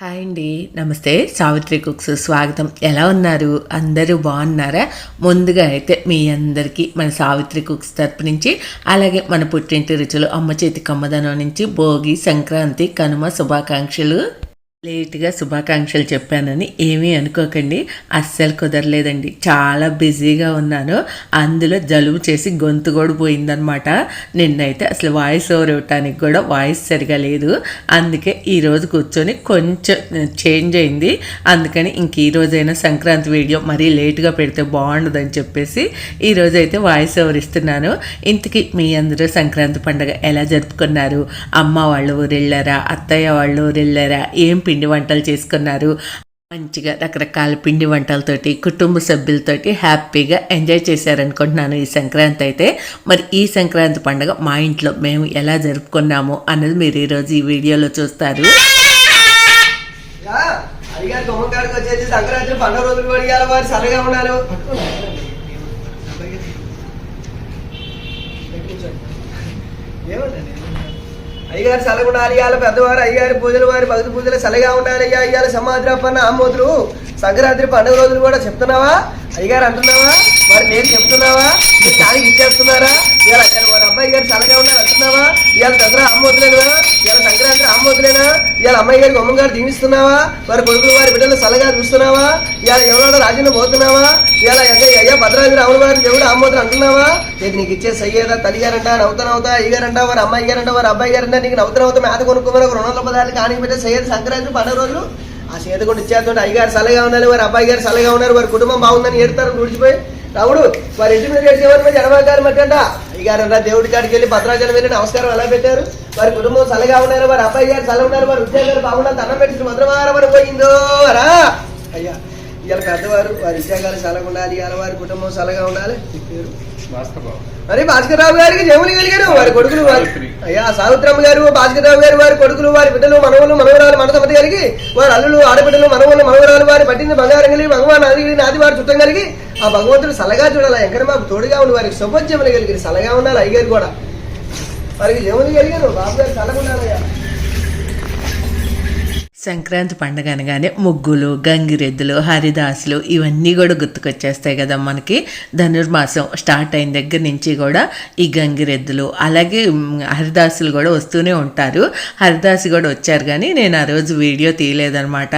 Hi అండి. నమస్తే. Savitri cooks స్వాగతం. ఎలా ఉన్నారు? అందరూ బాగున్నారా? ముందుగా అయితే మీ అందరికీ మన సావిత్రి కుక్స్ తరపు నుంచి అలాగే మన పుట్టింటి రుచులు అమ్మ చేతి కమ్మదనం నుంచి భోగి సంక్రాంతి కనుమ శుభాకాంక్షలు. లేట్గా శుభాకాంక్షలు చెప్పానని ఏమీ అనుకోకండి. అస్సలు కుదరలేదండి. చాలా బిజీగా ఉన్నాను. అందులో జలుబు చేసి గొంతు కూడా పోయిందనమాట నిన్నైతే అసలు వాయిస్ ఓవర్ ఇవ్వటానికి కూడా వాయిస్ సరిగా లేదు. అందుకే ఈరోజు కూర్చొని కొంచెం చేంజ్ అయింది. అందుకని ఇంక ఈరోజైనా సంక్రాంతి వీడియో మరీ లేట్గా పెడితే బాగుండదని చెప్పేసి ఈరోజు అయితే వాయిస్ ఓవర్ ఇస్తున్నాను. ఇంతకీ మీ అందరూ సంక్రాంతి పండుగ ఎలా జరుపుకున్నారు? అమ్మ వాళ్ళ ఊరు వెళ్ళారా అత్తయ్య వాళ్ళ ఊరు వెళ్ళారా ఏం పిండి వంటలు చేసుకున్నారు. మంచిగా రకరకాల పిండి వంటలతోటి కుటుంబ సభ్యులతోటి హ్యాపీగా ఎంజాయ్ చేశారనుకుంటున్నాను ఈ సంక్రాంతి అయితే. మరి ఈ సంక్రాంతి పండుగ మా ఇంట్లో మేము ఎలా జరుపుకున్నాము అన్నది మీరు ఈరోజు ఈ వీడియోలో చూస్తారు. సంక్రాంతి పండుగ రోజులు వారు సరగా ఉన్నారు. అయ్యగారు సలగా ఉండాలి పెద్దవారు అయ్యగారి పూజలు వారి భక్తి పూజలు సలగా ఉండాలి అయ్యా ఇవాళ సమాధిరప్పన్న ఆమోదులు సంక్రాంతి పండుగ రోజులు కూడా చెప్తున్నావా? అయ్యగారు అంటున్నావా? మరి నేను చెప్తున్నావా? మీరు దానికి ఇచ్చేస్తున్నారా? ఇలా అయ్యారు వారి అబ్బాయి గారు సలగా ఉండాలి అంటున్నావా? ఇవాళ దసరా ఆమోదులేనా ఇవాళ సంక్రాంతి ఆమోదులేనా ఇవాళ అమ్మాయి గారికి అమ్మ గారు దీవిస్తున్నావా? వారి కొడుకులు వారి బిడ్డలు సలగా చూస్తున్నావా? ఇవాళ ఎవరో రాజ్యంలో పోతున్నావా? ఇవాళ అయ్యా భద్రాద్రి రాముల వారి దేవుడు ఆమోదులు అంటున్నావా? ఇది నీకు ఇచ్చే సయ్యేదా తల్లి గారంట నవ్వుతా నవ్వుతా అయ్యగారంట వారి అమ్మాయి గారంట వారి అబ్బాయి గారంట నీకు నవ్వుతా మేత కొనుక్కోమని ఒక రెండు పదాలు కానీ పెట్టే సయ్యద సంక్రాంతి పండుగ రోజులు ఆ చేత కూడా ఇచ్చేస్తుంటే అయ్యగారు సలగా ఉండాలి వారి అబ్బాయి గారు సలగా ఉన్నారు వారి కుటుంబం బాగుందని ఏడతారు విడిచిపోయి రాముడు వారి ఇంటి మీద చేసేవారి మీద జనవాగారు మట్టంట అయ్యగారంట దేవుడి కాడికి వెళ్ళి భద్రాచలం వెళ్ళి నమస్కారం ఎలా పెట్టారు? వారి కుటుంబం సలగా ఉన్నారు వారి అబ్బాయి గారు సలగా ఉన్నారు వారి ఉద్యోగాలు బాగున్నారు అన్నం పెట్టి భద్రవారం పోయిందో? రా అయ్యా ఇవాళ పెద్దవారు వారి ఉద్యోగాలు సలగా ఉండాలి ఇవాళ వారి కుటుంబం సలగా ఉండాలి. చెప్పారు మరి భాస్కర్ రావు గారికి జములు కలిగారు వారి కొడుకులు వారు అయ్యా సావిత్రమ్మ గారు భాస్కర్ రావు గారు వారి కొడుకులు వారి బిడ్డలు మనవలు మనవరాలు మనసమతి గారికి వారి అల్లులు ఆడబిడ్డలు మనవలు మనవరాలు వారి పట్టింది బంగారం కలిగి భగవాన్ నాది నాది వారి చుట్టం కలిగి ఆ భగవంతుడు సలగా చూడాలి? ఎక్కడ తోడుగా ఉండి వారికి శుభజ్యములు కలిగి సలగా ఉండాలి? అయ్యారు కూడా. వారికి జములు కలిగారు బాబు గారు సలగా ఉండాలయ్యా. సంక్రాంతి పండుగ అనగానే ముగ్గులు గంగిరెద్దులు హరిదాసులు ఇవన్నీ కూడా గుర్తుకొచ్చేస్తాయి కదా మనకి. ధనుర్మాసం స్టార్ట్ అయిన దగ్గర నుంచి కూడా ఈ గంగిరెద్దులు అలాగే హరిదాసులు కూడా వస్తూనే ఉంటారు. హరిదాసు కూడా వచ్చారు కానీ నేను ఆ రోజు వీడియో తీయలేదనమాట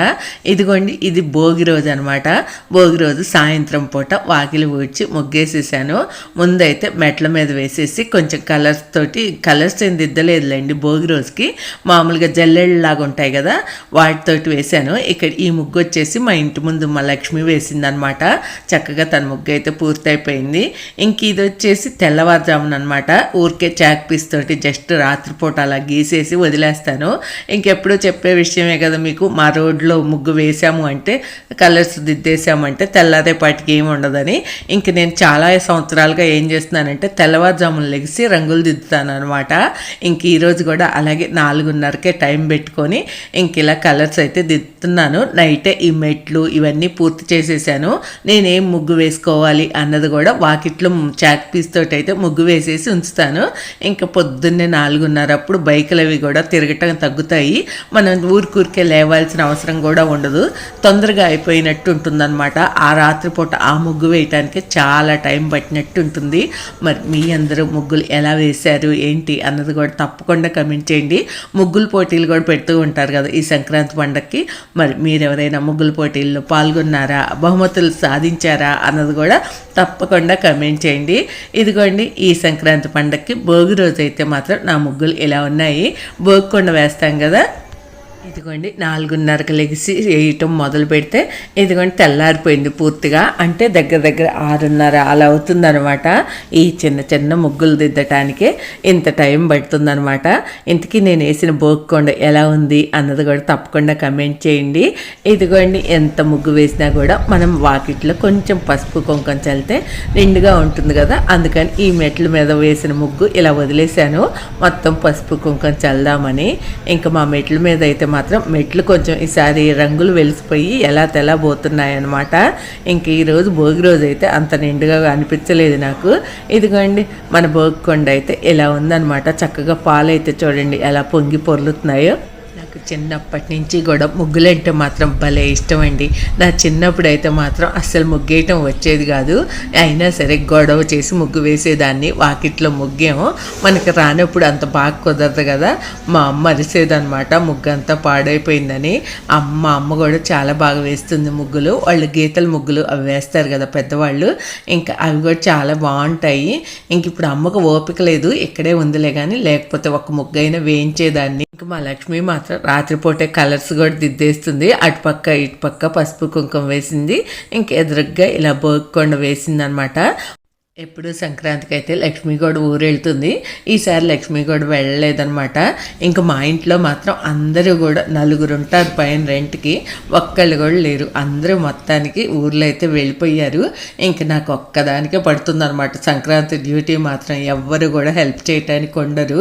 ఇదిగోండి ఇది భోగి రోజు అనమాట భోగి రోజు సాయంత్రం పూట వాకిలి ఊడ్చి ముగ్గేసేసాను. ముందైతే మెట్ల మీద వేసేసి కొంచెం కలర్స్ తోటి కలర్స్ ఏం దిద్దలేదులేండి భోగి రోజుకి. మామూలుగా జల్లెళ్ళలాగా ఉంటాయి కదా వాటితోటి వేశాను. ఇక్కడ ఈ ముగ్గు వచ్చేసి మా ఇంటి ముందు మా లక్ష్మి వేసిందనమాట. చక్కగా తన ముగ్గు అయితే పూర్తయిపోయింది. ఇంక ఇది వచ్చేసి తెల్లవారుజామున అనమాట. ఊరికే చాక్ పీస్ తోటి జస్ట్ రాత్రిపూట అలా గీసేసి వదిలేస్తాను. ఇంకెప్పుడు చెప్పే విషయమే కదా మీకు మా రోడ్లో ముగ్గు వేసాము అంటే కలర్స్ దిద్దేసామంటే తెల్లారేపాటికి ఏమి ఉండదని. ఇంక నేను చాలా సంవత్సరాలుగా ఏం చేస్తున్నానంటే తెల్లవారుజామున లెగిసి రంగులు దిద్దుతాను అనమాట ఇంక ఈరోజు కూడా అలాగే నాలుగున్నరకే టైం పెట్టుకొని ఇంక ఇలా కలర్స్ అయితే దిద్దుతున్నాను. నైటే ఈ మెట్లు ఇవన్నీ పూర్తి చేసేసాను. నేనేం ముగ్గు వేసుకోవాలి అన్నది కూడా వాకిట్లో చాక్ పీస్ తోటి అయితే ముగ్గు వేసేసి ఉంచుతాను. ఇంకా పొద్దున్నే నాలుగున్నర అప్పుడు బైకులు అవి కూడా తిరగటం తగ్గుతాయి. మనం ఊరికూరికే లేవాల్సిన అవసరం కూడా ఉండదు. తొందరగా అయిపోయినట్టు ఉంటుందన్నమాట. ఆ రాత్రిపూట ఆ ముగ్గు వేయటానికి చాలా టైం పట్టినట్టు ఉంటుంది. మరి మీ అందరూ ముగ్గులు ఎలా వేశారు ఏంటి అన్నది కూడా తప్పకుండా కమెంట్ చేయండి. ముగ్గులు పోటీలు కూడా పెడుతూ ఉంటారు కదా ఈ సంక్రాంతి సంక్రాంతి పండగకి మరి మీరు ఎవరైనా పోటీల్లో పాల్గొన్నారా? బహుమతులు సాధించారా? అన్నది కూడా తప్పకుండా కమెంట్ చేయండి. ఇదిగోండి ఈ సంక్రాంతి పండగకి భోగి రోజు అయితే మాత్రం నా ముగ్గులు ఇలా ఉన్నాయి. భోగి కొండ వేస్తాం కదా? ఇదిగోండి నాలుగున్నరకు లెగిసి వేయటం మొదలు పెడితే ఇదిగోండి తెల్లారిపోయింది పూర్తిగా. అంటే దగ్గర దగ్గర ఆరున్నర అలా అవుతుందనమాట ఈ చిన్న చిన్న ముగ్గులు దిద్దటానికే ఇంత టైం పడుతుందనమాట ఇంతకీ నేను వేసిన బోక్కొండ ఎలా ఉంది అన్నది కూడా తప్పకుండా కమెంట్ చేయండి. ఇదిగోండి ఎంత ముగ్గు వేసినా కూడా మనం వాకిట్లో కొంచెం పసుపు కుంకం చల్లితే నిండుగా ఉంటుంది కదా. అందుకని ఈ మెట్ల మీద వేసిన ముగ్గు ఇలా వదిలేశాను. మొత్తం పసుపు కుంకం చల్దామని ఇంకా మా మెట్ల మీద అయితే మాత్రం మెట్లు కొంచెం ఈసారి రంగులు వెలిసిపోయి ఎలా తెలబోతున్నాయన్నమాట ఇంక ఈరోజు భోగి రోజు అయితే అంత నిండుగా అనిపించలేదు నాకు. ఇదిగోండి మన భోగి కొండ అయితే ఇలా ఉందన్నమాట. చక్కగా పాలు అయితే చూడండి ఎలా పొంగి పొర్లుతున్నాయో. చిన్నప్పటి నుంచి కూడా ముగ్గులంటే మాత్రం భలే ఇష్టం అండి నా చిన్నప్పుడు అయితే మాత్రం అస్సలు ముగ్గేయటం వచ్చేది కాదు. అయినా సరే గొడవ చేసి ముగ్గు వేసేదాన్ని. వాకిట్లో ముగ్గేమో. మనకి రానప్పుడు అంత బాగా కుదరదు కదా. మా అమ్మ అరిసేదనమాట ముగ్గు అంతా పాడైపోయిందని. అమ్మ అమ్మ కూడా చాలా బాగా వేస్తుంది ముగ్గులు. వాళ్ళు గీతల ముగ్గులు అవి వేస్తారు కదా పెద్దవాళ్ళు. ఇంకా అవి కూడా చాలా బాగుంటాయి. ఇంక ఇప్పుడు అమ్మకు ఓపిక లేదు. ఇక్కడే ఉందిలే కానీ లేకపోతే ఒక ముగ్గు అయినా వేయించేదాన్ని. ఇంక మా లక్ష్మి మాత్రం రాత్రిపూటే కలర్స్ కూడా దిద్దేస్తుంది. అటుపక్క ఇటుపక్క పసుపు కుంకుమ వేసింది. ఇంకెదురుగ్గా ఇలా బోగకొండ వేసింది అనమాట ఎప్పుడు సంక్రాంతికి అయితే లక్ష్మి ఊరెళ్తుంది. ఊరు ఈసారి లక్ష్మి వెళ్ళలేదనమాట ఇంకా మా ఇంట్లో మాత్రం అందరూ కూడా నలుగురు ఉంటారు పైన రెంట్కి. ఒక్కళ్ళు కూడా లేరు. అందరూ మొత్తానికి ఊర్లో అయితే వెళ్ళిపోయారు. ఇంక నాకు ఒక్కదానికే పడుతుంది అనమాట సంక్రాంతి డ్యూటీ మాత్రం ఎవ్వరు కూడా హెల్ప్ చేయటానికి ఉండరు.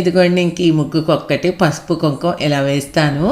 ఇదిగోండి ఇంక ఈ ముగ్గుకు ఒక్కటి పసుపు కుంకుమ ఇలా వేస్తాను.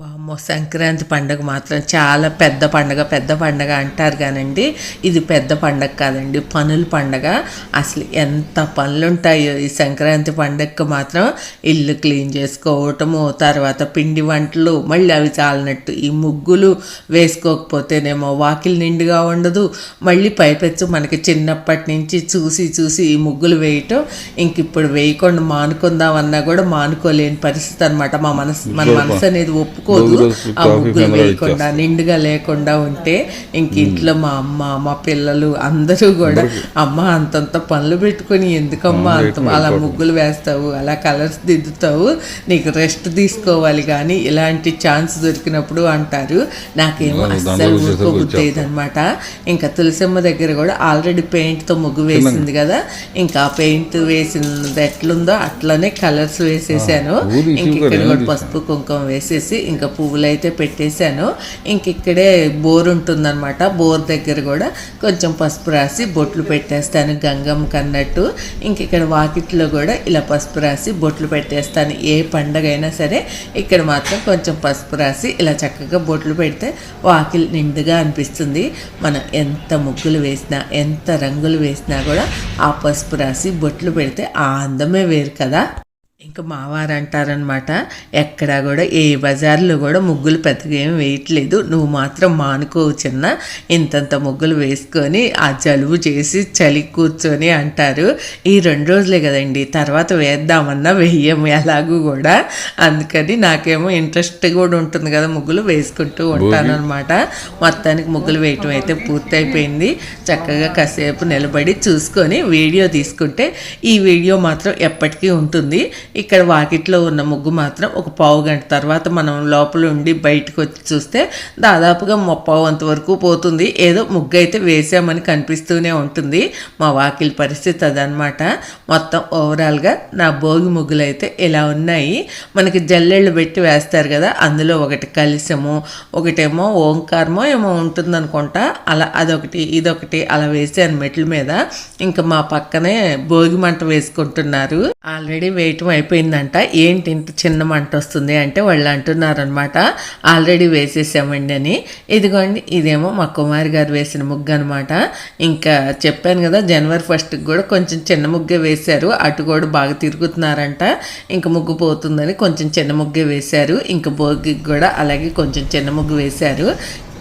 వామ్మో సంక్రాంతి పండగ మాత్రం చాలా పెద్ద పండగ పెద్ద పండగ అంటారు కానండి. ఇది పెద్ద పండగ కాదండి. పనుల పండగ. అసలు ఎంత పనులు ఉంటాయో ఈ సంక్రాంతి పండగకి మాత్రం ఇల్లు క్లీన్ చేసుకోవటము తర్వాత పిండి వంటలు మళ్ళీ అవి చాలినట్టు ఈ ముగ్గులు వేసుకోకపోతేనేమో వాకిలి నిండుగా ఉండదు. మళ్ళీ పైపెచ్చు మనకి చిన్నప్పటి నుంచి చూసి చూసి ఈ ముగ్గులు వేయటం ఇంక ఇప్పుడు వేయకుండా మానుకుందామన్నా కూడా మానుకోలేని పరిస్థితి అనమాట మా మనసు మన మనసు అనేది ఒప్పుకోదు ఆ ముగ్గులు వేయకుండా నిండుగా లేకుండా ఉంటే ఇంక ఇంట్లో మా అమ్మ మా పిల్లలు అందరూ కూడా అమ్మ అంతంత పనులు పెట్టుకొని ఎందుకమ్మా అంత అలా ముగ్గులు వేస్తావు అలా కలర్స్ దిద్దుతావు నీకు రెస్ట్ తీసుకోవాలి కానీ ఇలాంటి ఛాన్స్ దొరికినప్పుడు అంటారు. నాకేమో అస్సలు ఊరుకోబుద్దేది అనమాట ఇంకా తులసమ్మ దగ్గర కూడా ఆల్రెడీ పెయింట్తో ముగ్గు వేసింది కదా ఇంకా ఆ పెయింట్ వేసినది ఎట్లుందో అట్లనే కలర్స్ వేసేసాను. ఇంక ఇక్కడ కూడా పసుపు కుంకుమ వేసేసి ఇంకా పువ్వులు అయితే పెట్టేశాను. ఇంక ఇక్కడే బోర్ ఉంటుందన్నమాట. బోర్ దగ్గర కూడా కొంచెం పసుపు రాసి బొట్లు పెట్టేస్తాను. గంగమ్మకి కన్నట్టు. ఇంక ఇక్కడ వాకిట్లో కూడా ఇలా పసుపు రాసి బొట్లు పెట్టేస్తాను. ఏ పండగ అయినా సరే ఇక్కడ మాత్రం కొంచెం పసుపు రాసి ఇలా చక్కగా బొట్లు పెడితే వాకిలి నిండుగా అనిపిస్తుంది. మనం ఎంత ముగ్గులు వేసినా ఎంత రంగులు వేసినా కూడా ఆ పసుపు రాసి బొట్లు పెడితే ఆ అందమే వేరు కదా. ఇంకా మావారు అంటారనమాట ఎక్కడా కూడా ఏ బజార్లో కూడా ముగ్గులు పెద్దగా ఏం వేయట్లేదు. నువ్వు మాత్రం మానుకోవు చిన్న. ఇంతంత ముగ్గులు వేసుకొని ఆ జలుబు చేసి చలి కూర్చొని అంటారు. ఈ రెండు రోజులే కదండి తర్వాత వేద్దామన్నా వెయ్యము ఎలాగూ కూడా. అందుకని నాకేమో ఇంట్రెస్ట్ కూడా ఉంటుంది కదా ముగ్గులు వేసుకుంటూ ఉంటాను అనమాట మొత్తానికి ముగ్గులు వేయటం అయితే పూర్తయిపోయింది. చక్కగా కాసేపు నిలబడి చూసుకొని వీడియో తీసుకుంటే ఈ వీడియో మాత్రం ఎప్పటికీ ఉంటుంది. ఇక్కడ వాకిట్లో ఉన్న ముగ్గు మాత్రం ఒక పావు గంట తర్వాత మనం లోపల ఉండి బయటకు వచ్చి చూస్తే దాదాపుగా ముప్పావు అంత వరకు పోతుంది. ఏదో ముగ్గు అయితే వేసామని కనిపిస్తూనే ఉంటుంది. మా వాకిలి పరిస్థితి అదనమాట మొత్తం ఓవరాల్గా నా భోగి ముగ్గులు అయితే ఇలా ఉన్నాయి. మనకి జల్లెళ్ళు పెట్టి వేస్తారు కదా అందులో ఒకటి కలిసము ఒకటేమో ఓంకారమో ఏమో ఉంటుందనుకుంటా. అలా అదొకటి ఇదొకటి అలా వేసాను మెట్ల మీద. ఇంకా మా పక్కనే భోగి మంట వేసుకుంటున్నారు. ఆల్రెడీ వేయటం అయిపోయిందంట. ఏంటి ఇంత చిన్న మంట వస్తుంది అంటే వాళ్ళు అంటున్నారు అనమాట ఆల్రెడీ వేసేసామండి అని. ఇదిగోండి ఇదేమో మా కుమారి గారు వేసిన ముగ్గు అనమాట ఇంకా చెప్పాను కదా జనవరి ఫస్ట్కి కూడా కొంచెం చిన్న ముగ్గే వేశారు. అటు కూడా బాగా తిరుగుతున్నారంట. ఇంకా ముగ్గు పోతుందని కొంచెం చిన్న ముగ్గే వేశారు. ఇంకా భోగికి కూడా అలాగే కొంచెం చిన్న ముగ్గు వేశారు.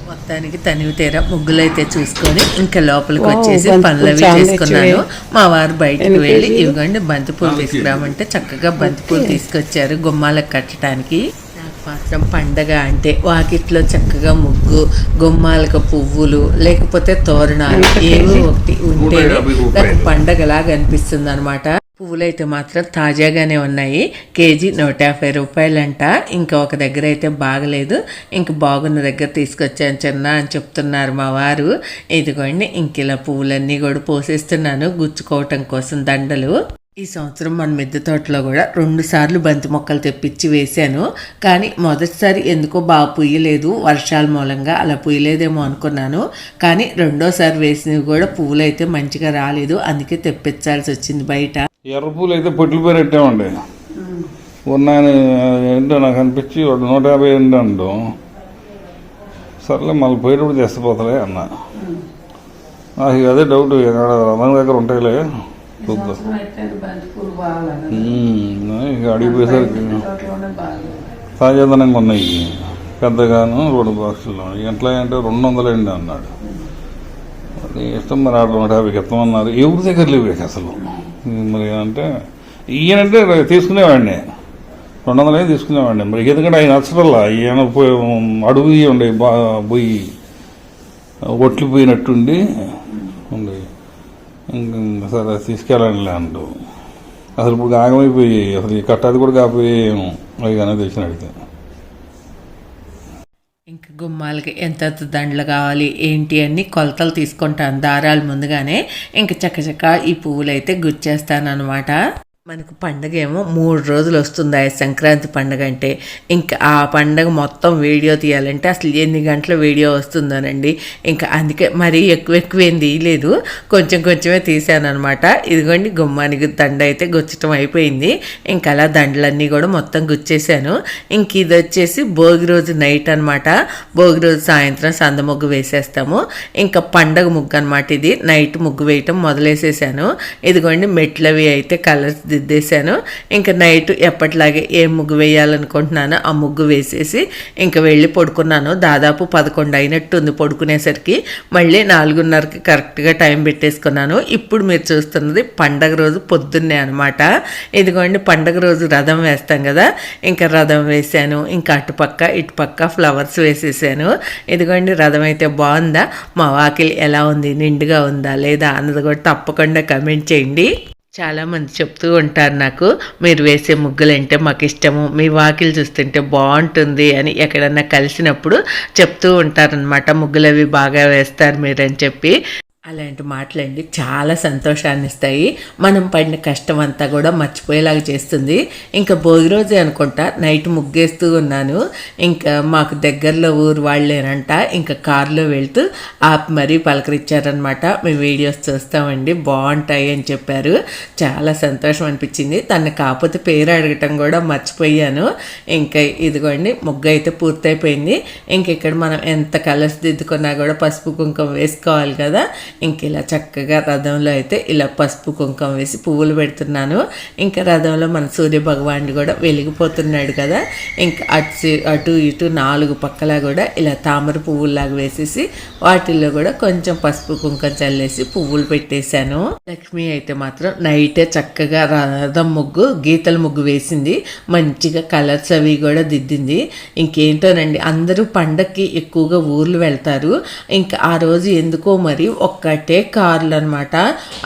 మొత్తానికి తనివి తీర ముగ్గులు అయితే చూసుకొని ఇంకా లోపలికి వచ్చేసి పనులు అవి చేసుకున్నాను. మా వారు బయటకు వెళ్ళి ఇవ్వండి బంతిపూలు తీసుకురామంటే చక్కగా బంతిపూలు తీసుకొచ్చారు గుమ్మాలకు కట్టడానికి. నాకు మాత్రం పండగ అంటే వాకిట్లో చక్కగా ముగ్గు గుమ్మాలకు పువ్వులు లేకపోతే తోరణాలు ఏవో ఒకటి ఉంటే నాకు పండగలాగా అనిపిస్తుంది అనమాట పువ్వులైతే మాత్రం తాజాగానే ఉన్నాయి. కేజీ నూట యాభై రూపాయలంట. ఇంకా ఒక దగ్గర అయితే బాగలేదు. ఇంక బాగున్న దగ్గర తీసుకొచ్చాను చిన్న అని చెప్తున్నారు మా వారు. ఇదిగోండి ఇంక ఇలా పువ్వులన్నీ కూడా పోసేస్తున్నాను గుచ్చుకోవటం కోసం దండలు. ఈ సంవత్సరం మన మిద్దె తోటలో కూడా రెండు సార్లు బంతి మొక్కలు తెప్పించి వేశాను. కానీ మొదటిసారి ఎందుకో బాగా పుయ్యలేదు. వర్షాల మూలంగా అలా పుయ్యలేదేమో అనుకున్నాను. కానీ రెండోసారి వేసినవి కూడా పువ్వులు అయితే మంచిగా రాలేదు. అందుకే తెప్పించాల్సి వచ్చింది బయట. ఎర్ర పూలు అయితే పొట్లు పెట్టామండి ఉన్నాయని ఏంటో నాకు అనిపించి వాడు నూట యాభై ఏంటి అంటాం. సర్లే మళ్ళీ పోయేటప్పుడు తెస్తపోతలే అన్న. నాకు ఇక అదే డౌట్ రమణ దగ్గర ఉంటాయిలే. చూద్దాం ఇక అడిగిపోయేసరికి తాజాదనంగా ఉన్నాయి. పెద్దగాను రెండు బాక్సులు ఎట్లా అంటే రెండు వందలండి అన్నాడు. అది ఇష్టం మరి ఆడ నూట యాభైకి ఇస్తామన్నారు ఎవరి దగ్గర లేవు అసలు? మరి అంటే ఈయనంటే తీసుకునేవాడిని. రెండు వందలే తీసుకునేవాడిని. మరి ఎందుకంటే ఆయన నచ్చరల్లా ఈయన పోయి అడుగు ఉండే బా పోయి ఒట్లు పోయినట్టుండి ఉంది ఇంకా సరే తీసుకెళ్ళండి అంటూ. అసలు ఇప్పుడు గాగమైపోయి అసలు ఈ కట్టాది కూడా కాకపోయి అవి కానీ తెలిసిన అడిగితే. గుమ్మాలకి ఎంత దండలు కావాలి ఏంటి అని కొలతలు తీసుకుంటాను దారాలు ముందుగానే. ఇంక చక్కచక్క ఈ పువ్వులు అయితే గుచ్చేస్తాను అనమాట మనకు పండగ ఏమో మూడు రోజులు వస్తుంది. ఆ సంక్రాంతి పండగ అంటే ఇంకా ఆ పండగ మొత్తం వీడియో తీయాలంటే అసలు ఎన్ని గంటల వీడియో వస్తుందోనండి. ఇంకా అందుకే మరీ ఎక్కువ ఎక్కువ ఏం తీయలేదు. కొంచెం కొంచెమే తీసాను అనమాట ఇదిగోండి గుమ్మానికి దండ అయితే గుచ్చటం అయిపోయింది. ఇంకా అలా దండలన్నీ కూడా మొత్తం గుచ్చేసాను ఇంక ఇది వచ్చేసి భోగి రోజు నైట్ అనమాట భోగి రోజు సాయంత్రం సంద ముగ్గు వేసేస్తాము. ఇంకా పండగ ముగ్గు అనమాట ఇది. నైట్ ముగ్గు వేయటం మొదలేసేసాను. ఇదిగోండి మెట్లవి అయితే కలర్స్ దిద్దేశాను. ఇంకా నైట్ ఎప్పటిలాగే ఏ ముగ్గు వేయాలనుకుంటున్నానో ఆ ముగ్గు వేసేసి ఇంకా వెళ్ళి పడుకున్నాను. దాదాపు పదకొండు అయినట్టుంది పడుకునేసరికి. మళ్ళీ నాలుగున్నరకి కరెక్ట్గా టైం పెట్టేసుకున్నాను. ఇప్పుడు మీరు చూస్తున్నది పండగ రోజు పొద్దున్నే అనమాట ఇదిగోండి పండగ రోజు రథం వేస్తాం కదా. ఇంకా రథం వేసాను. ఇంకా అటుపక్క ఇటుపక్క ఫ్లవర్స్ వేసేసాను. ఇదిగోండి రథం అయితే బాగుందా? మా వాకిలి ఎలా ఉంది? నిండుగా ఉందా లేదా? అన్నది కూడా తప్పకుండా కమెంట్ చేయండి. చాలామంది చెప్తూ ఉంటారు నాకు మీరు వేసే ముగ్గులు అంటే మాకు ఇష్టము మీ వాకిలు చూస్తుంటే బాగుంటుంది అని ఎక్కడన్నా కలిసినప్పుడు చెప్తూ ఉంటారనమాట ముగ్గులు అవి బాగా వేస్తారు మీరని చెప్పి. అలాంటి మాటలండి చాలా సంతోషాన్ని ఇస్తాయి. మనం పడిన కష్టం అంతా కూడా మర్చిపోయేలాగా చేస్తుంది. ఇంకా భోగి రోజే అనుకుంటా నైట్ ముగ్గేస్తూ ఉన్నాను. ఇంకా మాకు దగ్గరలో ఊరు వాళ్ళేనంట ఇంకా కారులో వెళ్తూ ఆప్ మరీ పలకరించారనమాట మేము వీడియోస్ చూస్తామండి బాగుంటాయి అని చెప్పారు. చాలా సంతోషం అనిపించింది. తను కాకపోతే పేరు అడగటం కూడా మర్చిపోయాను. ఇంకా ఇదిగోండి ముగ్గు అయితే పూర్తయిపోయింది. ఇంక ఇక్కడ మనం ఎంత కలర్స్ దిద్దుకున్నా కూడా పసుపు కుంకుమ వేసుకోవాలి కదా. ఇంక ఇలా చక్కగా రథంలో అయితే ఇలా పసుపు కుంకుమ వేసి పువ్వులు పెడుతున్నాను. ఇంకా రథంలో మన సూర్య భగవానుడు కూడా వెలిగిపోతున్నాడు కదా. ఇంకా అటు అటు ఇటు నాలుగు పక్కల కూడా ఇలా తామర పువ్వుల్లాగా వేసేసి వాటిల్లో కూడా కొంచెం పసుపు కుంకుమ చల్లేసి పువ్వులు పెట్టేశాను. లక్ష్మి అయితే మాత్రం నైటే చక్కగా రథం ముగ్గు గీతల ముగ్గు వేసింది. మంచిగా కలర్స్ అవి కూడా దిద్దింది. ఇంకేంటోనండి అందరూ పండక్కి ఎక్కువగా ఊర్లు వెళ్తారు. ఇంకా ఆ రోజు ఎందుకో మరి ఒక్క ఒక్కటే కార్లు అనమాట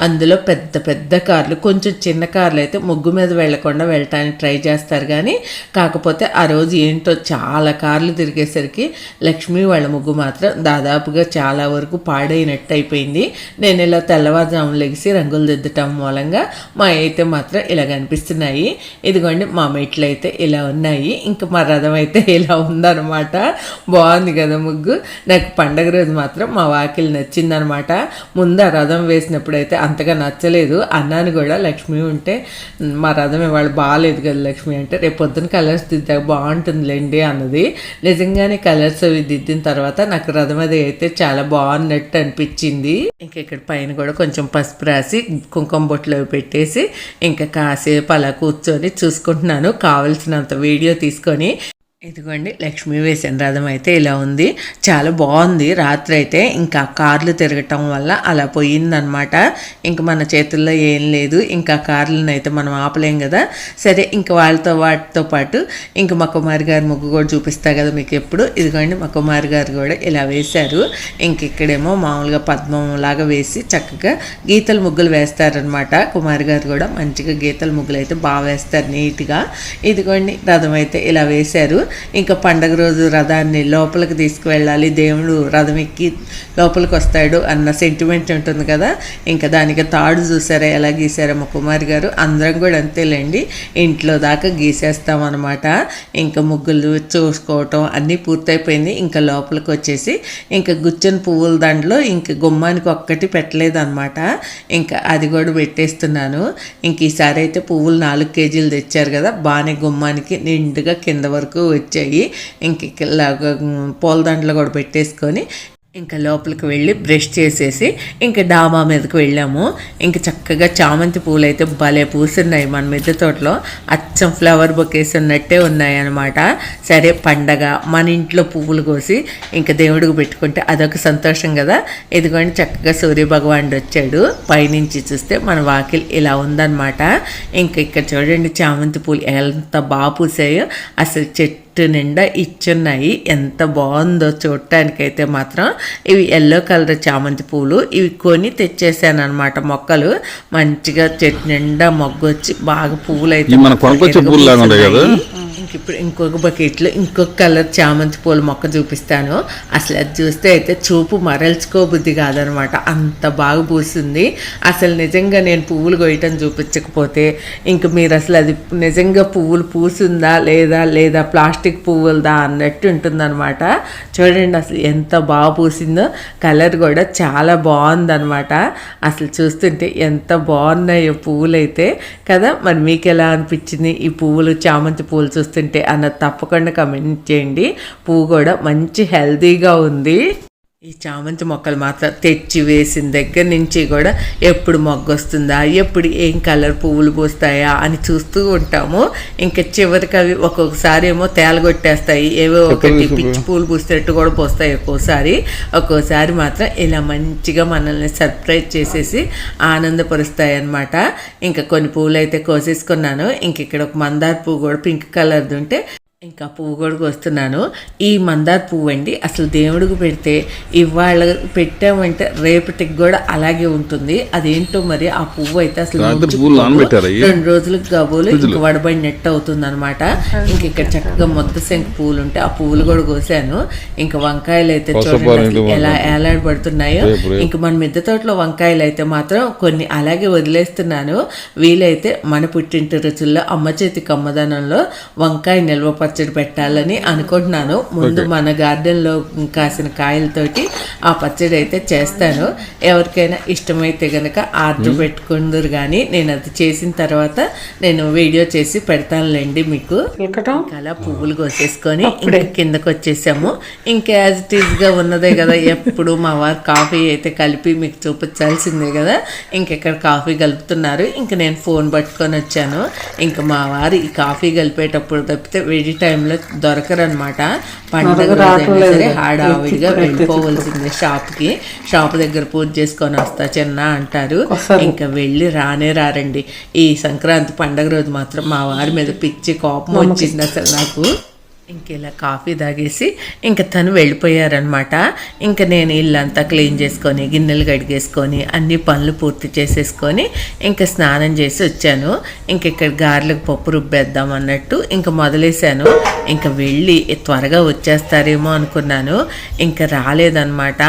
అందులో పెద్ద పెద్ద కార్లు కొంచెం చిన్న కార్లు అయితే ముగ్గు మీద వెళ్ళకుండా వెళ్ళటానికి ట్రై చేస్తారు కానీ కాకపోతే ఆ రోజు ఏంటో చాలా కార్లు తిరిగేసరికి లక్ష్మి వాళ్ళ ముగ్గు మాత్రం దాదాపుగా చాలా వరకు పాడైనట్టు అయిపోయింది. నేను ఇలా తెల్లవారుజాము లెగిసి రంగులు దిద్దటం మూలంగా మా అయితే మాత్రం ఇలా కనిపిస్తున్నాయి. ఇదిగోండి మా మెట్లు అయితే ఇలా ఉన్నాయి. ఇంకా మా రథం అయితే ఇలా ఉందన్నమాట. బాగుంది కదా ముగ్గు. నాకు పండగ రోజు మాత్రం మా వాకిలి నచ్చిందనమాట ముందు ఆ రథం వేసినప్పుడు అయితే అంతగా నచ్చలేదు. అన్నాను కూడా లక్ష్మి ఉంటే మా రథం ఇవాళ బాగాలేదు కదా లక్ష్మి అంటే రేపు పొద్దున కలర్స్ దిద్దా బాగుంటుందిలేండి అన్నది. నిజంగానే కలర్స్ అవి దిద్దిన తర్వాత నాకు రథం అది అయితే చాలా బాగున్నట్టు అనిపించింది. ఇంకా ఇక్కడ పైన కూడా కొంచెం పసుపు రాసి కుంకుమ బొట్లు అవి పెట్టేసి ఇంకా కాసేపు అలా కూర్చొని చూసుకుంటున్నాను. కావలసినంత వీడియో తీసుకొని ఇదిగోండి లక్ష్మీ వేసిన రథం అయితే ఇలా ఉంది. చాలా బాగుంది. రాత్రి అయితే ఇంకా కార్లు తిరగటం వల్ల అలా పోయిందనమాట ఇంకా మన చేతుల్లో ఏం లేదు. ఇంకా కార్లను అయితే మనం ఆపలేం కదా. సరే ఇంకా వాళ్ళతో వాటితో పాటు ఇంకా మా కుమారి గారి ముగ్గు కూడా చూపిస్తా కదా మీకు ఎప్పుడు. ఇదిగోండి మా కుమారి గారు కూడా ఇలా వేశారు. ఇంక ఇక్కడేమో మామూలుగా పద్మం లాగా వేసి చక్కగా గీతల ముగ్గులు వేస్తారనమాట కుమారి గారు కూడా మంచిగా గీతల ముగ్గులు అయితే బాగా వేస్తారు నీట్గా. ఇదిగోండి రథం అయితే ఇలా వేశారు. ఇంకా పండగ రోజు రథాన్ని లోపలికి తీసుకువెళ్ళాలి. దేవుడు రథం ఎక్కి లోపలికి వస్తాడు అన్న సెంటిమెంట్ ఉంటుంది కదా. ఇంకా దానికి తాడు చూసారా ఎలా గీసారా మా కుమారి గారు. అందరం కూడా అంతేలేండి ఇంట్లో దాకా గీసేస్తాం అనమాట ఇంకా ముగ్గులు చూసుకోవటం అన్నీ పూర్తయిపోయింది. ఇంకా లోపలికి వచ్చేసి ఇంకా గుచ్చని పువ్వుల దాంట్లో ఇంకా గుమ్మానికి ఒక్కటి పెట్టలేదన్నమాట. ఇంకా అది కూడా పెట్టేస్తున్నాను. ఇంక ఈసారి అయితే పువ్వులు నాలుగు కేజీలు తెచ్చారు కదా బాగానే గుమ్మానికి నిండుగా కింద వరకు వచ్చాయి. ఇంక ఇలాగ పూలదండలు కూడా పెట్టేసుకొని ఇంకా లోపలికి వెళ్ళి బ్రష్ చేసేసి ఇంకా డాబా మీదకి వెళ్ళాము. ఇంకా చక్కగా చామంతి పూలు అయితే భలే పూస్తున్నాయి మన మిద్దె తోటలో. అచ్చం ఫ్లవర్ బొకేస్ ఉన్నట్టే ఉన్నాయి అన్నమాట సరే పండగ మన ఇంట్లో పువ్వులు కోసి ఇంకా దేవుడికి పెట్టుకుంటే అదొక సంతోషం కదా. ఇదిగోండి చక్కగా సూర్య భగవానుడు వచ్చాడు. పైనుంచి చూస్తే మన వాకిల్ ఇలా ఉందన్నమాట. ఇంకా ఇక్కడ చూడండి చామంతి పూలు ఎంత బాగా పూసాయో. అసలు చెట్టు చెట్టు నిండా ఇచ్చున్నాయి. ఎంత బాగుందో చూడటానికైతే మాత్రం ఇవి ఎల్లో కలర్ చామంతి పూలు. ఇవి కొని తెచ్చేసాను అనమాట మొక్కలు. మంచిగా చెట్టు నిండా మొగ్గు వచ్చి బాగా పువ్వులు అయితే మీకు ఇప్పుడు ఇంకొక బకెట్లో ఇంకొక కలర్ చామంతి పూల మొక్క చూపిస్తాను. అసలు అది చూస్తే అయితే చూపు మరల్చుకోబుద్ధి కాదనమాట. అంత బాగా పూసింది. అసలు నిజంగా నేను పువ్వులు కొయ్యటం చూపించకపోతే ఇంక మీరు అసలు అది నిజంగా పువ్వులు పూసిందా లేదా లేదా ప్లాస్టిక్ పువ్వులదా అన్నట్టు ఉంటుందన్నమాట చూడండి అసలు ఎంత బాగా పూసిందో. కలర్ కూడా చాలా బాగుందన్నమాట అసలు చూస్తుంటే ఎంత బాగున్నాయో పువ్వులు అయితే కదా మరి మీకు ఎలా అనిపించింది ఈ పువ్వులు చామంతి పువ్వులు తింటే అన్నది తప్పకుండా కమెంట్ చేయండి. పువ్వు కూడా మంచి హెల్తీగా ఉంది. ఈ చామంతి మొక్కలు మాత్రం తెచ్చి వేసిన దగ్గర నుంచి కూడా ఎప్పుడు మొగ్గొస్తుందా ఎప్పుడు ఏం కలర్ పువ్వులు పూస్తాయా అని చూస్తూ ఉంటాము. ఇంకా చివరికి అవి ఒక్కొక్కసారి ఏమో తేలగొట్టేస్తాయి. ఏవో ఒకటి పిచ్చి పూలు పూసేటట్టు కూడా పోస్తాయి ఒక్కోసారి. ఒక్కోసారి మాత్రం ఇలా మంచిగా మనల్ని సర్ప్రైజ్ చేసేసి ఆనందపరుస్తాయి అన్నమాట. ఇంకా కొన్ని పువ్వులు అయితే కోసేసుకున్నాను. ఇంక ఇక్కడ ఒక మందార పువ్వు కూడా పింక్ కలర్ది ఉంటే ఇంకా పువ్వు కూడా వస్తున్నాను. ఈ మందార పువ్వు అండి అసలు దేవుడికి పెడితే ఇవాళ పెట్టామంటే రేపటికి కూడా అలాగే ఉంటుంది. అదేంటో మరి ఆ పువ్వు అయితే అసలు? రెండు రోజులకు కాబోలు ఇంక వడబడినట్టు అవుతుంది అనమాట ఇంక ఇక్కడ చక్కగా మొద్ద శంఖ పువ్వులు ఉంటే ఆ పువ్వులు కూడా కోసాను. ఇంకా వంకాయలు అయితే చూడండి ఎలా ఏలాడబడుతున్నాయో. ఇంక మన మిద్దె తోటలో వంకాయలు అయితే మాత్రం కొన్ని అలాగే వదిలేస్తున్నాను. వీలైతే మన పుట్టింటి రుచుల్లో అమ్మ చేతి కమ్మదనంలో వంకాయ నిల్వ పచ్చడి పెట్టాలని అనుకుంటున్నాను. ముందు మన గార్డెన్లో కాసిన కాయలతోటి ఆ పచ్చడి అయితే చేస్తాను. ఎవరికైనా ఇష్టమైతే గనక ఆర్డర్ పెట్టుకుందరు కానీ నేను అది చేసిన తర్వాత నేను వీడియో చేసి పెడతానులేండి మీకు. అలా పువ్వులు కోసేసుకొని ఇంకా కిందకు వచ్చేసాము. ఇంకా యాజ్ ఇట్ ఈస్గా ఉన్నదే కదా ఎప్పుడు మా వారు కాఫీ అయితే కలిపి మీకు చూపించాల్సిందే కదా. ఇంకెక్కడ కాఫీ కలుపుతున్నారు. ఇంకా నేను ఫోన్ పట్టుకొని వచ్చాను. ఇంకా మా వారు ఈ కాఫీ కలిపేటప్పుడు తప్పితే వేడి టైంలో దొరకరనమాట. పండగ రోజైనా సరే హడావిడిగా వెళ్ళిపోవలసిందే షాప్కి. షాప్ దగ్గర పూజ చేసుకొని వస్తా చిన్న అంటారు. ఇంకా వెళ్ళి రానే రారండి. ఈ సంక్రాంతి పండగ రోజు మాత్రం మా వారి మీద పిచ్చి కోపం వచ్చింది అసలు నాకు. ఇంకెలా కాఫీ తాగేసి ఇంకా తను వెళ్ళిపోయారనమాట ఇంకా నేను ఇల్లంతా క్లీన్ చేసుకొని గిన్నెలు కడిగేసుకొని అన్ని పనులు పూర్తి చేసేసుకొని ఇంకా స్నానం చేసి వచ్చాను. ఇంక ఇక్కడ గారెలకు పప్పు రుబ్బేద్దాం అన్నట్టు ఇంకా మొదలేశాను. ఇంకా వెళ్ళి త్వరగా వచ్చేస్తారేమో అనుకున్నాను. ఇంకా రాలేదన్నమాట.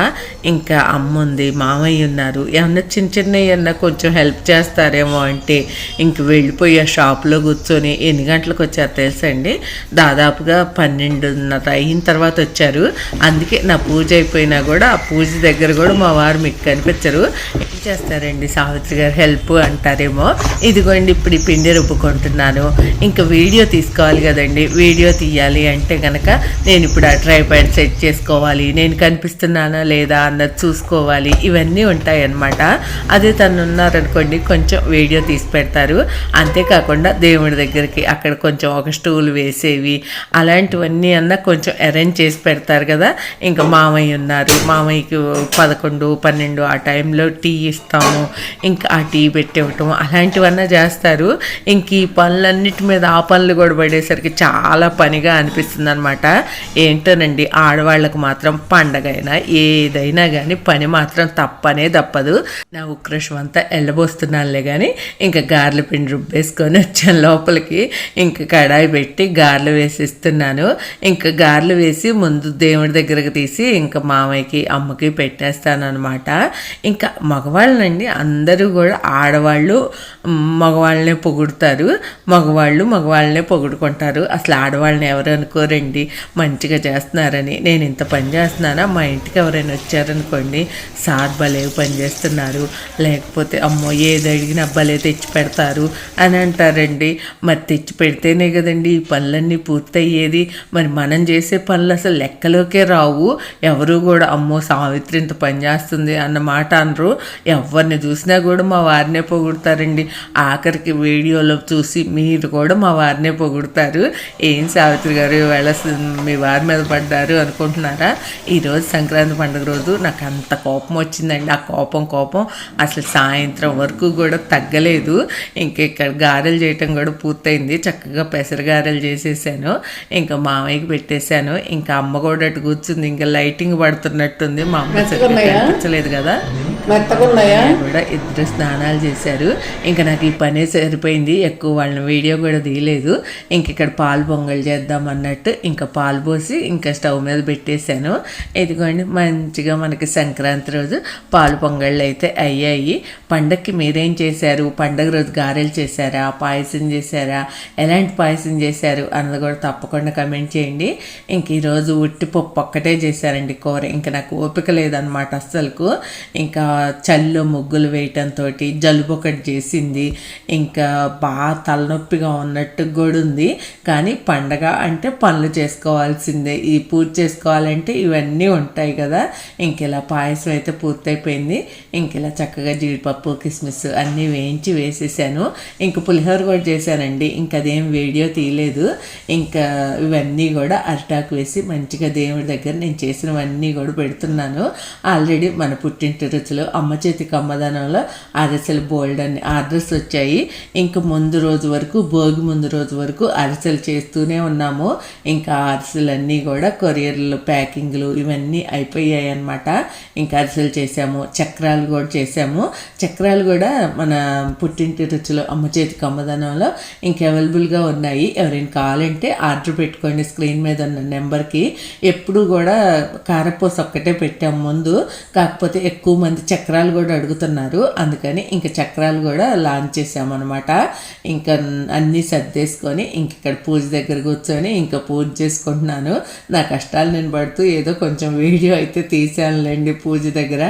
ఇంకా అమ్మ ఉంది మామయ్య ఉన్నారు. ఏమన్నా చిన్న చిన్న ఏమన్నా కొంచెం హెల్ప్ చేస్తారేమో అంటే ఇంక వెళ్ళిపోయి ఆ షాప్లో కూర్చొని ఎన్ని గంటలకు వచ్చారు తెలుసండి దాదాపుగా పన్నెండున్నర అయిన తర్వాత వచ్చారు. అందుకే నా పూజ అయిపోయినా కూడా ఆ పూజ దగ్గర కూడా మా వారు మీకు కనిపించరు. ఏం చేస్తారండి? సావిత్రి గారు హెల్ప్ అంటారేమో. ఇదిగోండి ఇప్పుడు ఈ పిండి రుబ్బుకుంటున్నాను. ఇంకా వీడియో తీసుకోవాలి కదండి. వీడియో తీయాలి అంటే కనుక నేను ఇప్పుడు ఆ ట్రైపాడ్ సెట్ చేసుకోవాలి. నేను కనిపిస్తున్నానా లేదా అన్నది చూసుకోవాలి. ఇవన్నీ ఉంటాయన్నమాట. అదే తను ఉన్నారనుకోండి కొంచెం వీడియో తీసి పెడతారు. అంతేకాకుండా దేవుడి దగ్గరికి అక్కడ కొంచెం ఒక స్టూల్ వేసేవి అలా అలాంటివన్నీ అన్న కొంచెం అరేంజ్ చేసి పెడతారు కదా. ఇంకా మామయ్య ఉన్నారు. మామయ్యకి పదకొండు పన్నెండు ఆ టైంలో టీ ఇస్తాము. ఇంకా ఆ టీ పెట్టివ్వటం అలాంటివన్నా చేస్తారు. ఇంక ఈ పనులన్నిటి మీద ఆ పనులు కూడా పడేసరికి చాలా పనిగా అనిపిస్తుంది అనమాట ఏంటోనండి ఆడవాళ్ళకు మాత్రం పండగ అయినా ఏదైనా కానీ పని మాత్రం తప్పనే తప్పదు. నా ఉక్రోషం అంతా ఎల్లబోస్తున్నానులే కానీ ఇంకా గారెల పిండి రుబ్బేసుకొని వచ్చాను లోపలికి. ఇంకా కడాయి పెట్టి గారెలు వేసిస్తున్నాను ఇంకా గారెలు వేసి ముందు దేవుడి దగ్గరకు తీసి ఇంకా మామయ్యకి అమ్మకి పెట్టేస్తాను అనమాట ఇంకా మగవాళ్ళనండి అందరూ కూడా ఆడవాళ్ళు మగవాళ్ళనే పొగుడుతారు. మగవాళ్ళు మగవాళ్ళనే పొగుడుకుంటారు. అసలు ఆడవాళ్ళని ఎవరు అనుకోరండి? మంచిగా చేస్తున్నారని. నేను ఇంత పని చేస్తున్నానా? మా ఇంటికి ఎవరైనా వచ్చారనుకోండి సార్ భలే పని చేస్తున్నారు. లేకపోతే అమ్మో ఏది అడిగినా భలే తెచ్చి పెడతారు అని అంటారండి. మరి తెచ్చి పెడితేనే కదండి ఈ పనులన్నీ పూర్తయ్యేది. ఉండేది మరి మనం చేసే పనులు అసలు లెక్కలోకే రావు. ఎవరు కూడా అమ్మో సావిత్రి ఇంత పని చేస్తుంది అన్న మాట అనరు. ఎవరిని చూసినా కూడా మా వారినే పొగుడతారండి. ఆఖరికి వీడియోలో చూసి మీరు కూడా మా వారినే పొగుడతారు. ఏం సావిత్రి గారు ఇవాళ మీ వారి మీద పడ్డారు అనుకుంటున్నారా? ఈరోజు సంక్రాంతి పండుగ రోజు నాకు అంత కోపం వచ్చిందండి. ఆ కోపం కోపం అసలు సాయంత్రం వరకు కూడా తగ్గలేదు. ఇంక ఇక్కడ గారెలు చేయటం కూడా పూర్తయింది. చక్కగా పెసర గారెలు చేసేసాను. ఇంకా మామయ్యకి పెట్టేశాను. ఇంకా అమ్మ కూడా అటు కూర్చుంది. ఇంకా లైటింగ్ పడుతున్నట్టుంది. మా అమ్మ? కనిపించలేదు కదా. మెత్తగున్నాయా? కూడా ఇద్దరు స్నానాలు చేశారు. ఇంకా నాకు ఈ పనే సరిపోయింది. ఎక్కువ వాళ్ళని వీడియో కూడా తీయలేదు. ఇంక ఇక్కడ పాలు పొంగల్ చేద్దాం అన్నట్టు ఇంకా పాలు పోసి ఇంకా స్టవ్ మీద పెట్టేశాను. ఇదిగోండి మంచిగా మనకి సంక్రాంతి రోజు పాలు పొంగళ్ళు అయితే అయ్యాయి. పండక్కి మీరేం చేశారు? పండగ రోజు గారెలు చేశారా? పాయసం చేశారా? ఎలాంటి పాయసం చేశారు అన్నది కూడా తప్పకుండా కమెంట్ చేయండి. ఇంక ఈరోజు ఉట్టి పప్పు ఒక్కటే చేశారండి కూర. ఇంకా నాకు ఓపిక లేదనమాట అస్సలకు. ఇంకా చలిలో ముగ్గులు వేయటంతో జలుబు ఒకటి చేసింది. ఇంకా బాగా తలనొప్పిగా ఉన్నట్టు కూడా ఉంది కానీ పండగ అంటే పనులు చేసుకోవాల్సిందే. ఈ పూజ చేసుకోవాలంటే ఇవన్నీ ఉంటాయి కదా. ఇంక ఇలా పాయసం అయితే పూర్తయిపోయింది. ఇంక ఇలా చక్కగా జీడిపప్పు కిస్మిస్ అన్నీ వేయించి వేసేసాను. ఇంక పులిహోర కూడా చేశానండి. ఇంక అదేం వీడియో తీయలేదు. ఇంకా ఇవన్నీ కూడా అరిటాకు వేసి మంచిగా దేవుడి దగ్గర నేను చేసినవన్నీ కూడా పెడుతున్నాను. ఆల్రెడీ మన పుట్టింటి రుచులు అమ్మ చేతి అమ్మదానంలో అరిసెలు బోల్డ్ అని ఆర్డర్స్ వచ్చాయి. ఇంక ముందు రోజు వరకు భోగి ముందు రోజు వరకు అరిసెలు చేస్తూనే ఉన్నాము. ఇంకా అరిసెలన్నీ కూడా కొరియర్లు ప్యాకింగ్లు ఇవన్నీ అయిపోయాయి అనమాట ఇంకా అరిసెలు చేసాము చక్రాలు కూడా చేసాము. చక్రాలు కూడా మన పుట్టింటి రుచులు అమ్మ చేతి కమ్మదనంలో ఇంకా అవైలబుల్గా ఉన్నాయి. ఎవరైనా కావాలంటే ఆర్డర్ పెట్టుకోండి స్క్రీన్ మీద ఉన్న నెంబర్కి ఎప్పుడు కూడా కారపూస ఒక్కటే పెట్టాము ముందు. కాకపోతే ఎక్కువ మంది చక్రాలు కూడా అడుగుతున్నారు. అందుకని ఇంకా చక్రాలు కూడా లాంచ్ చేసామన్నమాట ఇంకా అన్నీ సర్దేసుకొని ఇంక ఇక్కడ పూజ దగ్గర కూర్చొని ఇంకా పూజ చేసుకుంటున్నాను. నా కష్టాలు నేను పడుతూ ఏదో కొంచెం వీడియో అయితే తీసానులేండి పూజ దగ్గర.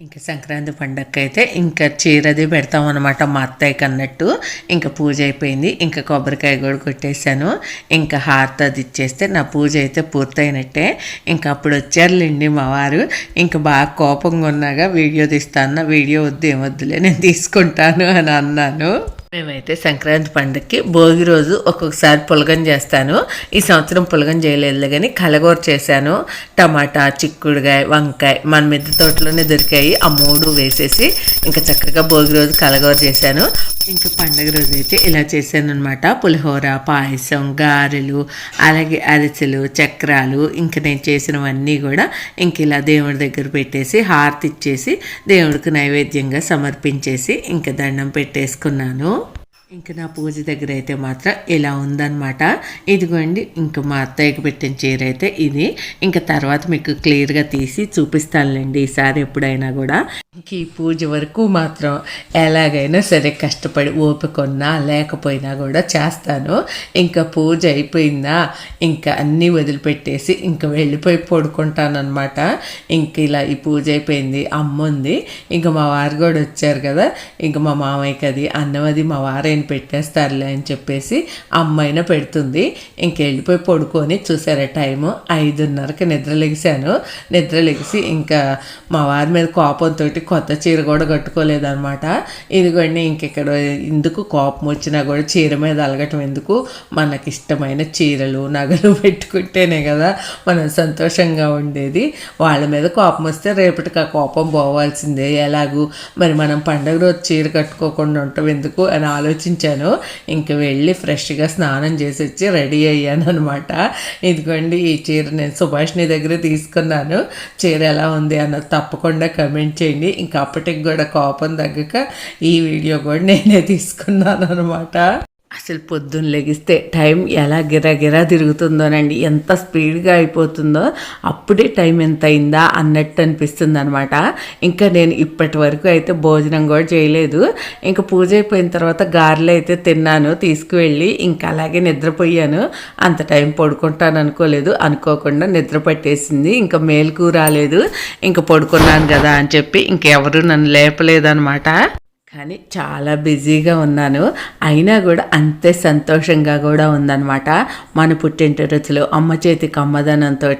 ఇంకా సంక్రాంతి పండగకి అయితే ఇంకా చీరది పెడతాం అనమాట మా అత్తయ్యకి అన్నట్టు. ఇంకా పూజ అయిపోయింది. ఇంకా కొబ్బరికాయ కూడా కొట్టేశాను. ఇంకా హారతి అది ఇచ్చేస్తే నా పూజ అయితే పూర్తయినట్టే. ఇంకా అప్పుడు వచ్చారులేండి మా వారు. ఇంకా బాగా కోపంగా ఉన్నాగా వీడియో తీస్తాను వీడియో వద్దు ఏమొద్దులే నేను తీసుకుంటాను అని అన్నాను. మేమైతే సంక్రాంతి పండుగకి భోగి రోజు ఒక్కొక్కసారి పులగం చేస్తాను. ఈ సంవత్సరం పులగం చేయలేదు కానీ కలగూర చేశాను. టమాటా చిక్కుడుగాయ వంకాయ మన మిద్దె తోటలోనే దొరికాయి. ఆ మూడు వేసేసి ఇంకా చక్కగా భోగి రోజు కలగూర చేశాను. ఇంకా పండగ రోజు అయితే ఇలా చేశాను అనమాట పులిహోర పాయసం గారెలు అలాగే అరిసెలు చక్రాలు ఇంకా నేను చేసినవన్నీ కూడా ఇంక ఇలా దేవుడి దగ్గర పెట్టేసి హారతి ఇచ్చేసి దేవుడికి నైవేద్యంగా సమర్పించేసి ఇంకా దండం పెట్టేసుకున్నాను. ఇంక నా పూజ దగ్గర అయితే మాత్రం ఇలా ఉందనమాట ఇదిగోండి ఇంక మా అత్తయ్యకి పెట్టిన చీర అయితే ఇది. ఇంకా తర్వాత మీకు క్లియర్గా తీసి చూపిస్తానులేండి ఈసారి ఎప్పుడైనా కూడా. ఇంక ఈ పూజ వరకు మాత్రం ఎలాగైనా సరే కష్టపడి ఓపికొన్నా లేకపోయినా కూడా చేస్తాను. ఇంకా పూజ అయిపోయిందా ఇంకా అన్నీ వదిలిపెట్టేసి ఇంకా వెళ్ళిపోయి పడుకుంటానమాట ఇంక ఇలా ఈ పూజ అయిపోయింది అమ్మ ఉంది ఇంకా మా వారు కూడా వచ్చారు కదా ఇంకా మా మామయ్యకి అది అన్నం అది మా వారైన పెట్టేస్తారులే అని చెప్పేసి అమ్మాయిన పెడుతుంది. ఇంకెళ్ళిపోయి పడుకొని చూసారా టైము? ఐదున్నరకి నిద్ర లెగిసాను నిద్ర లెగిసి ఇంకా మా వారి మీద కోపంతో కొత్త చీర కూడా కట్టుకోలేదన్నమాట. ఇదిగోండి ఇంకెక్కడ ఎందుకు కోపం వచ్చినా కూడా చీర మీద అలగటం ఎందుకు? మనకి ఇష్టమైన చీరలు నగలు పెట్టుకుంటేనే కదా మనం సంతోషంగా ఉండేది. వాళ్ళ మీద కోపం వస్తే రేపటికి ఆ కోపం పోవాల్సిందే. ఎలాగూ మరి మనం పండగ రోజు చీర కట్టుకోకుండా ఉంటాం ఎందుకు అని ఆలోచించాను. ఇంక వెళ్ళి ఫ్రెష్గా స్నానం చేసి వచ్చి రెడీ అయ్యాను అనమాట ఇదిగోండి ఈ చీర నేను సుభాష్ని దగ్గర తీసుకున్నాను. చీర ఎలా ఉంది అన్నది తప్పకుండా కమెంట్ చేయండి. ఇంకా అప్పటికి కూడా కోపం తగ్గక ఈ వీడియో కూడా నేనే తీసుకున్నాను అనమాట అసలు పొద్దున్న లెగిస్తే టైం ఎలా గిరా తిరుగుతుందోనండి. ఎంత స్పీడ్గా అయిపోతుందో అప్పుడే టైం ఎంత అయిందా అన్నట్టు అనిపిస్తుంది అనమాట ఇంకా నేను ఇప్పటి వరకు అయితే భోజనం కూడా చేయలేదు. ఇంకా పూజ అయిపోయిన తర్వాత గారెలు అయితే తిన్నాను తీసుకువెళ్ళి ఇంకా అలాగే నిద్రపోయాను. అంత టైం పడుకుంటాను అనుకోలేదు. అనుకోకుండా నిద్ర పట్టేసింది. ఇంకా మేలుకు రాలేదు. ఇంకా పడుకున్నాను కదా అని చెప్పి ఇంకెవరు నన్ను లేపలేదనమాట కానీ చాలా బిజీగా ఉన్నాను. అయినా కూడా అంతే సంతోషంగా కూడా ఉందన్నమాట. మన పుట్టింటి రుచులు అమ్మ చేతి కమ్మదనంతో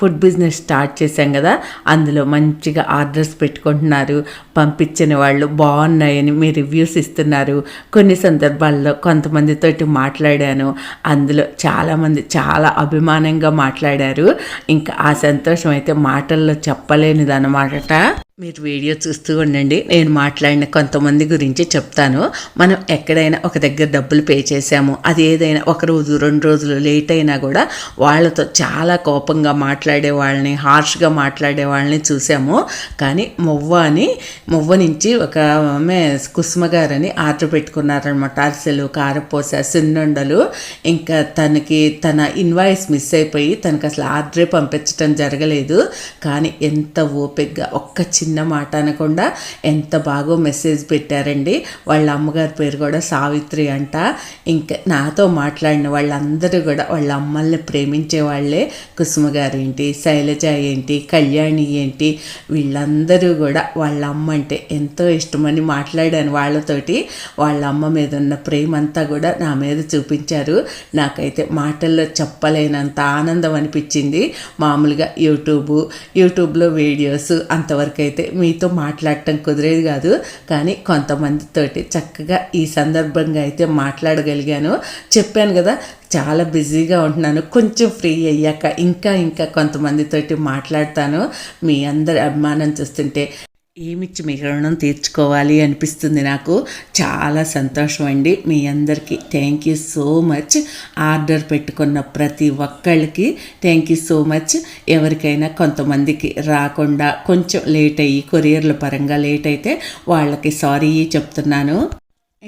ఫుడ్ బిజినెస్ స్టార్ట్ చేశాం కదా. అందులో మంచిగా ఆర్డర్స్ పెట్టుకుంటున్నారు. పంపించిన వాళ్ళు బాగున్నాయని మీ రివ్యూస్ ఇస్తున్నారు. కొన్ని సందర్భాల్లో కొంతమందితోటి మాట్లాడాను. అందులో చాలామంది చాలా అభిమానంగా మాట్లాడారు. ఇంకా ఆ సంతోషం అయితే మాటల్లో చెప్పలేనిదన్నమాట. మీరు వీడియో చూస్తూ ఉండండి. నేను మాట్లాడిన కొంతమంది గురించి చెప్తాను. మనం ఎక్కడైనా ఒక దగ్గర డబ్బులు పే చేసాము అది ఏదైనా ఒక రోజు రెండు రోజులు లేట్ అయినా కూడా వాళ్ళతో చాలా కోపంగా మాట్లాడే వాళ్ళని హార్ష్గా మాట్లాడే వాళ్ళని చూసాము కానీ మువ్వ అని మువ్వ నుంచి ఒక ఆమె కుసుమ గారని ఆర్డర్ పెట్టుకున్నారనమాట అరిసెలు కారపూస సున్నుండలు. ఇంకా తనకి తన ఇన్వాయిస్ మిస్ అయిపోయి తనకు అసలు ఆర్డరే పంపించడం జరగలేదు. కానీ ఎంత ఓపిక్గా ఒక్క చిన్న మాట అనకుండా ఎంత బాగో మెసేజ్ పెట్టారండి. వాళ్ళ అమ్మగారి పేరు కూడా సావిత్రి అంట. ఇంకా నాతో మాట్లాడిన వాళ్ళందరూ కూడా వాళ్ళ అమ్మల్ని ప్రేమించే వాళ్ళే కుసుమ గారు ఏంటి శైలజ ఏంటి కళ్యాణి ఏంటి వీళ్ళందరూ కూడా వాళ్ళ అమ్మ అంటే ఎంతో ఇష్టమని మాట్లాడాను వాళ్ళతోటి. వాళ్ళ అమ్మ మీద ఉన్న ప్రేమ అంతా కూడా నా మీద చూపించారు. నాకైతే మాటల్లో చెప్పలేనంత ఆనందం అనిపించింది. మామూలుగా యూట్యూబ్ యూట్యూబ్లో వీడియోస్ అంతవరకు అయితే మీతో మాట్లాడటం కుదిరేది కాదు. కానీ కొంతమందితోటి చక్కగా ఈ సందర్భంగా అయితే మాట్లాడగలిగాను. చెప్పాను కదా చాలా బిజీగా ఉంటున్నాను. కొంచెం ఫ్రీ అయ్యాక ఇంకా ఇంకా కొంతమందితోటి మాట్లాడతాను. మీ అందరి అభిమానం చూస్తుంటే ఏమిచ్చి మీ రుణం తీర్చుకోవాలి అనిపిస్తుంది నాకు. చాలా సంతోషం అండి. మీ అందరికీ thank you so much order పెట్టుకున్న ప్రతి ఒక్కళ్ళకి థ్యాంక్ యూ సో మచ్ ఎవరికైనా కొంతమందికి రాకుండా కొంచెం లేట్ అయ్యి కొరియర్ల పరంగా లేట్ అయితే వాళ్ళకి సారీ చెప్తున్నాను.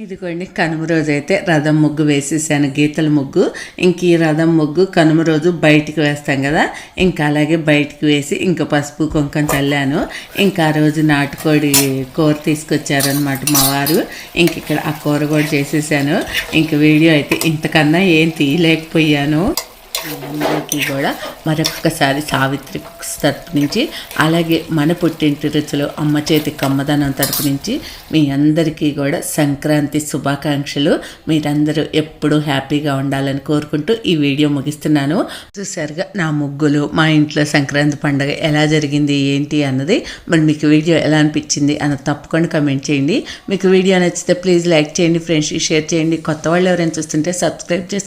ఇదిగోండి కనుమ రోజు అయితే రథం ముగ్గు వేసేసాను గీతల ముగ్గు. ఇంక ఈ రథం ముగ్గు కనుమ రోజు బయటికి వేస్తాం కదా ఇంకా అలాగే బయటికి వేసి ఇంకా పసుపు కుంకం చల్లాను. ఇంకా ఆ రోజు నాటుకోడి కూర తీసుకొచ్చారనమాట మా వారు. ఇంక ఇక్కడ ఆ కూర కూడా చేసేసాను. ఇంక వీడియో అయితే ఇంతకన్నా ఏం తీయలేకపోయాను. అందరికీ కూడా మరొక్కసారి సావిత్రి కుక్స్ తరపు నుంచి అలాగే మన పుట్టింటి రుచులు అమ్మ చేతి కమ్మదనం తరపు నుంచి మీ అందరికీ కూడా సంక్రాంతి శుభాకాంక్షలు. మీరందరూ ఎప్పుడూ హ్యాపీగా ఉండాలని కోరుకుంటూ ఈ వీడియో ముగిస్తున్నాను. చూసారుగా నా ముగ్గులు మా ఇంట్లో సంక్రాంతి పండుగ ఎలా జరిగింది ఏంటి అన్నది మరి మీకు వీడియో ఎలా అనిపించింది అన్నది తప్పకుండా కమెంట్ చేయండి. మీకు వీడియో నచ్చితే ప్లీజ్ లైక్ చేయండి ఫ్రెండ్స్ షేర్ చేయండి. కొత్త వాళ్ళు ఎవరైనా చూస్తుంటే సబ్స్క్రైబ్ చేసి